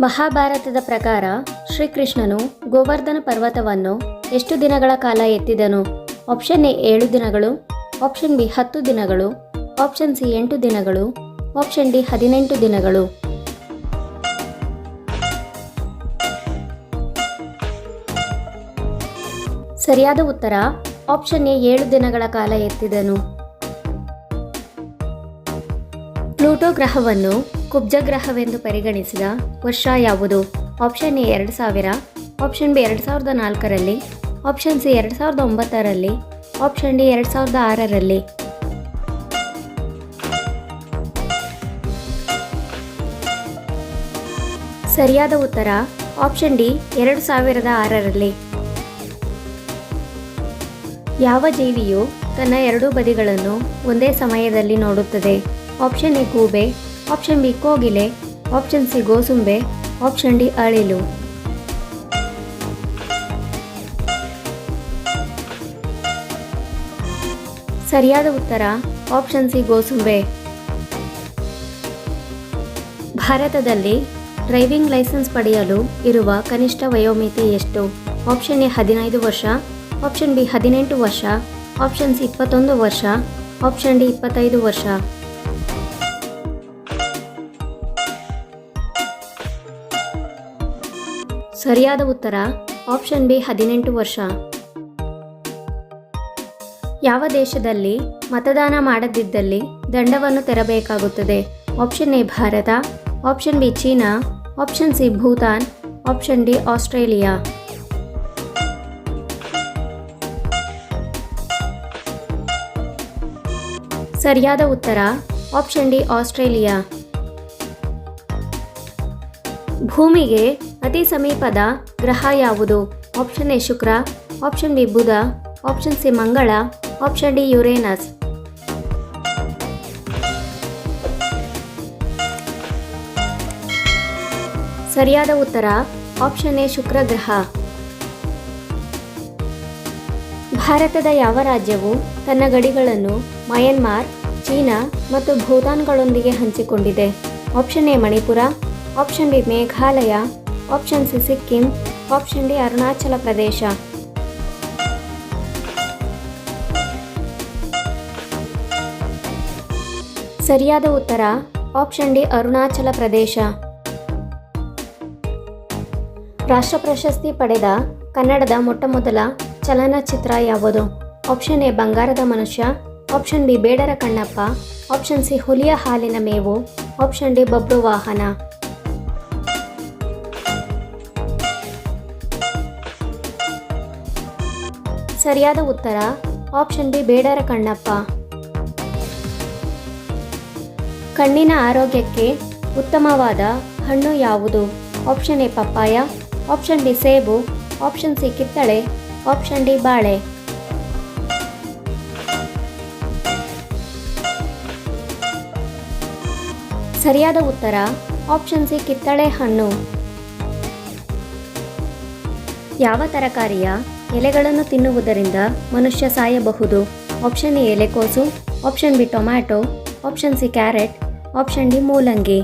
ಮಹಾಭಾರತದ ಪ್ರಕಾರ ಶ್ರೀಕೃಷ್ಣನು ಗೋವರ್ಧನ ಪರ್ವತವನ್ನು ಎಷ್ಟು ದಿನಗಳ ಕಾಲ ಎತ್ತಿದನು? ಆಪ್ಷನ್ ಎ ಏಳು ದಿನಗಳು ಆಪ್ಷನ್ ಬಿ ಹತ್ತು ದಿನಗಳು ಆಪ್ಷನ್ ಸಿ ಎಂಟು ದಿನಗಳು ಆಪ್ಷನ್ ಡಿ ಹದಿನೆಂಟು ದಿನಗಳು. ಸರಿಯಾದ ಉತ್ತರ ಆಪ್ಷನ್ ಎ ಏಳು ದಿನಗಳ ಕಾಲ ಎತ್ತಿದನು. ಪ್ಲೂಟೋ ಗ್ರಹವನ್ನು ಕುಬ್ಜ ಗ್ರಹವೆಂದು ಪರಿಗಣಿಸಿದ ವರ್ಷ ಯಾವುದು? ಆಪ್ಷನ್ ಎ ಎರಡು ಸಾವಿರ ಆಪ್ಷನ್ ಬಿ ಎರಡು ಸಾವಿರದ ನಾಲ್ಕರಲ್ಲಿ ಆಪ್ಷನ್ ಸಿ ಎರಡು ಸಾವಿರದ ಒಂಬತ್ತರಲ್ಲಿ ಆಪ್ಷನ್ ಡಿ ಎರಡು ಸಾವಿರದ ಆರರಲ್ಲಿ. ಸರಿಯಾದ ಉತ್ತರ ಆಪ್ಷನ್ ಡಿ ಎರಡು ಸಾವಿರದ ಆರರಲ್ಲಿ. ಯಾವ ಜೀವಿಯು ತನ್ನ ಎರಡೂ ಬದಿಗಳನ್ನು ಒಂದೇ ಸಮಯದಲ್ಲಿ ನೋಡುತ್ತದೆ? ಆಪ್ಷನ್ ಎ ಗೂಬೆ ಆಪ್ಷನ್ ಬಿ ಕೋಗಿಲೆ. ಆಪ್ಷನ್ ಸಿ ಗೋಸುಂಬೆ. ಆಪ್ಷನ್ ಡಿ ಅಳಿಲು. ಸರಿಯಾದ ಉತ್ತರ ಆಪ್ಷನ್ ಸಿ ಗೋಸುಂಬೆ. ಭಾರತದಲ್ಲಿ ಡ್ರೈವಿಂಗ್ ಲೈಸೆನ್ಸ್ ಪಡೆಯಲು ಇರುವ ಕನಿಷ್ಠ ವಯೋಮಿತಿ ಎಷ್ಟು? ಆಪ್ಷನ್ ಎ, ಹದಿನೈದು ವರ್ಷ. ಆಪ್ಷನ್ ಬಿ, ಹದಿನೆಂಟು ವರ್ಷ. ಆಪ್ಷನ್ ಸಿ, ಇಪ್ಪತ್ತೊಂದು ವರ್ಷ. ಆಪ್ಷನ್ ಡಿ, ಇಪ್ಪತ್ತೈದು ವರ್ಷ. ಸರಿಯಾದ ಉತ್ತರ, ಆಪ್ಷನ್ ಬಿ ಹದಿನೆಂಟು ವರ್ಷ. ಯಾವ ದೇಶದಲ್ಲಿ ಮತದಾನ ಮಾಡದಿದ್ದಲ್ಲಿ ದಂಡವನ್ನು ತೆರಬೇಕಾಗುತ್ತದೆ? Option A Bharat, option B China, option C Bhutan, option D Australia. ಸರಿಯಾದ ಉತ್ತರ, ಆಪ್ಷನ್ ಡಿ ಆಸ್ಟ್ರೇಲಿಯಾ. ಭೂಮಿಗೆ ಅತಿ ಸಮೀಪದ ಗ್ರಹ ಯಾವುದು? Option A Shukra option B Budha option C ಮಂಗಳ ಆಪ್ಷನ್ ಡಿ ಯುರೇನಸ್. ಸರಿಯಾದ ಉತ್ತರ ಆಪ್ಷನ್ ಎ ಶುಕ್ರ ಗ್ರಹ. ಭಾರತದ ಯಾವ ರಾಜ್ಯವು ತನ್ನ ಗಡಿಗಳನ್ನು ಮಯನ್ಮಾರ್, ಚೀನಾ ಮತ್ತು ಭೂತಾನ್ಗಳೊಂದಿಗೆ ಹಂಚಿಕೊಂಡಿದೆ? Option A Manipur option D Meghalaya option C Sikkim option D Arunachal Pradesh ಸರಿಯಾದ ಉತ್ತರ. ಆಪ್ಷನ್ ಡಿ ಅರುಣಾಚಲ ಪ್ರದೇಶ ರಾಷ್ಟ್ರ ಪ್ರಶಸ್ತಿ ಪಡೆದ ಕನ್ನಡದ ಮೊಟ್ಟಮೊದಲ ಚಲನಚಿತ್ರ ಯಾವುದು? ಆಪ್ಷನ್ ಎ ಬಂಗಾರದ ಮನುಷ್ಯ. ಆಪ್ಷನ್ ಬಿ ಬೇಡರ ಕಣ್ಣಪ್ಪ. ಆಪ್ಷನ್ ಸಿ ಹುಲಿಯ ಹಾಲಿನ ಮೇವು. ಆಪ್ಷನ್ ಡಿ ಬಬ್ರು ವಾಹನ. ಸರಿಯಾದ ಉತ್ತರ ಆಪ್ಷನ್ ಬಿ ಬೇಡರ ಕಣ್ಣಪ್ಪ. ಕಣ್ಣಿನ ಆರೋಗ್ಯಕ್ಕೆ ಉತ್ತಮವಾದ ಹಣ್ಣು ಯಾವುದು? Option A papaya option D ಸೇಬು ಆಪ್ಷನ್ ಸಿ ಕಿತ್ತಳೆ ಆಪ್ಷನ್ ಡಿ ಬಾಳೆ. ಸರಿಯಾದ ಉತ್ತರ ಆಪ್ಷನ್ ಸಿ ಕಿತ್ತಳೆ ಹಣ್ಣು. ಯಾವ ತರಕಾರಿಯ ಎಲೆಗಳನ್ನು ತಿನ್ನುವುದರಿಂದ ಮನುಷ್ಯ ಸಾಯಬಹುದು. ಆಪ್ಷನ್ ಎ ಎಲೆಕೋಸು option B tomato option C carrot option D ಮೂಲಂಗಿ.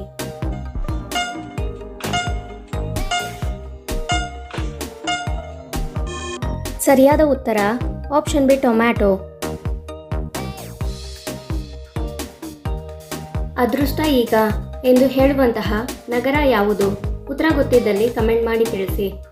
ಸರಿಯಾದ ಉತ್ತರ ಆಪ್ಷನ್ ಬಿ ಟೊಮ್ಯಾಟೊ ಅದೃಷ್ಟ ಈಗ. ಎಂದು ಹೇಳುವಂತಹ ನಗರ ಯಾವುದು? ಉತ್ತರ ಗೊತ್ತಿದ್ದಲ್ಲಿ ಕಮೆಂಟ್ ಮಾಡಿ ತಿಳಿಸಿ.